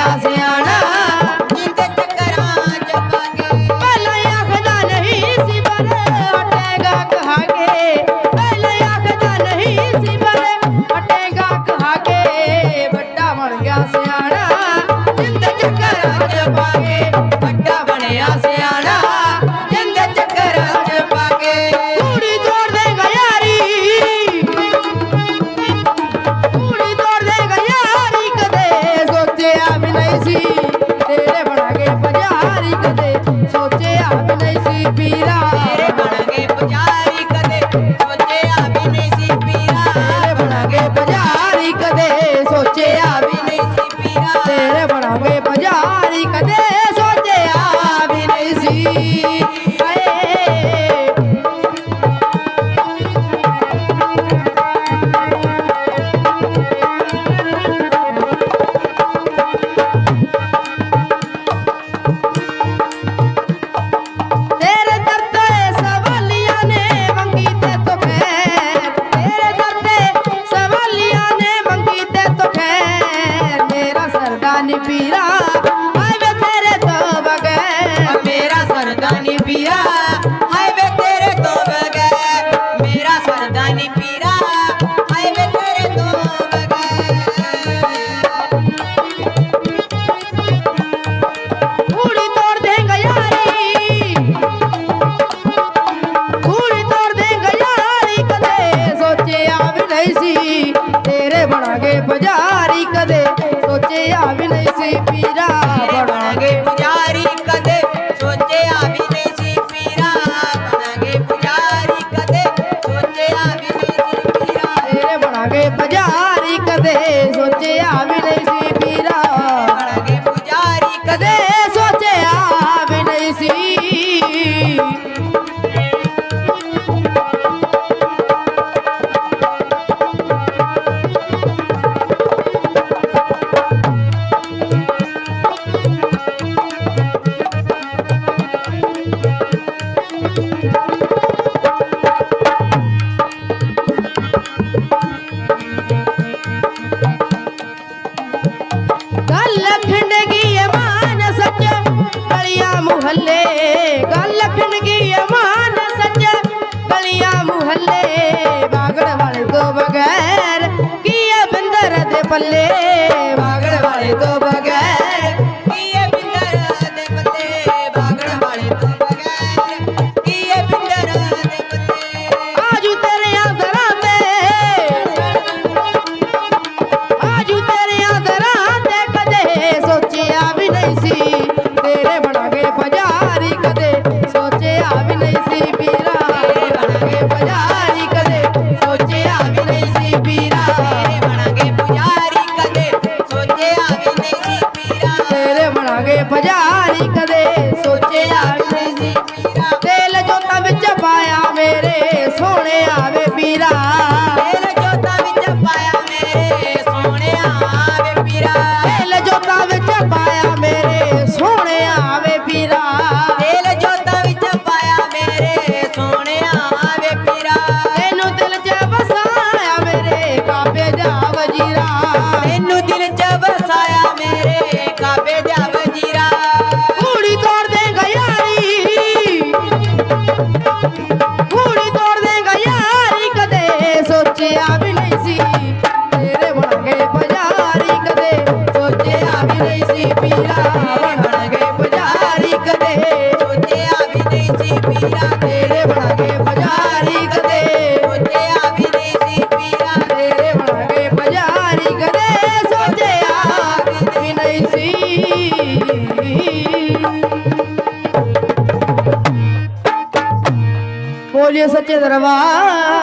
ਸਿਆਣਾ வணங்கி பீரா வணங்கி பூஜா ਬਣਾਂਗੇ ਬੁਝਾਰੀ ਕਦੇ। ਸੋਚਿਆ ਵੀ ਨਹੀਂ ਸੀ ਪੀਰਾ ਬਣਾਂਗੇ ਬੁਝਾਰੀ ਕਦੇ। ਸੋਚਿਆ ਵੀ ਨਹੀਂ ਸੀ ਪੀਰਾ ਬਣਾਂਗੇ ਬੁਝਾਰੀ ਕਦੇ। ਸੋਚਿਆ ਵੀ ਨਹੀਂ ਸੀ ਪੀਰਾ ਇਹ ਬਣਾਂਗੇ ਬੁਝਾਰੀ ਕਦੇ। ਸੋਚਿਆ ਵੀ ਨਹੀਂ ਸੀ ਗੱਲ ਖਣਗੀ ਮਾਨ ਸੱਚ ਕਲਿਆ ਮੁਹੱਲੇ। ਗੱਲ ਖਣਗੀ ਵੀਰਾ ਤੇਰੇ ਜੋਤਾਂ ਵਿੱਚ ਪਾਇਆ ਮੇਰੇ ਸੋਹਣਿਆ ਵੇ ਵੀਰਾ। ਤੇਰੇ ਜੋਤਾਂ ਵਿੱਚ ਪਾਇਆ ਮੇਰੇ ਸੋਹਣਿਆ ਵੇ ਵੀਰਾ। ਤੇਰੇ ਜੋਤਾਂ ਵਿੱਚ ਪਾਇਆ ਮੇਰੇ ਸੋਹਣਿਆ ਵੀ ਨਹੀਂ ਸੀ ਬੋਲਿਓ ਸੱਚੇ ਦਰਬਾਰ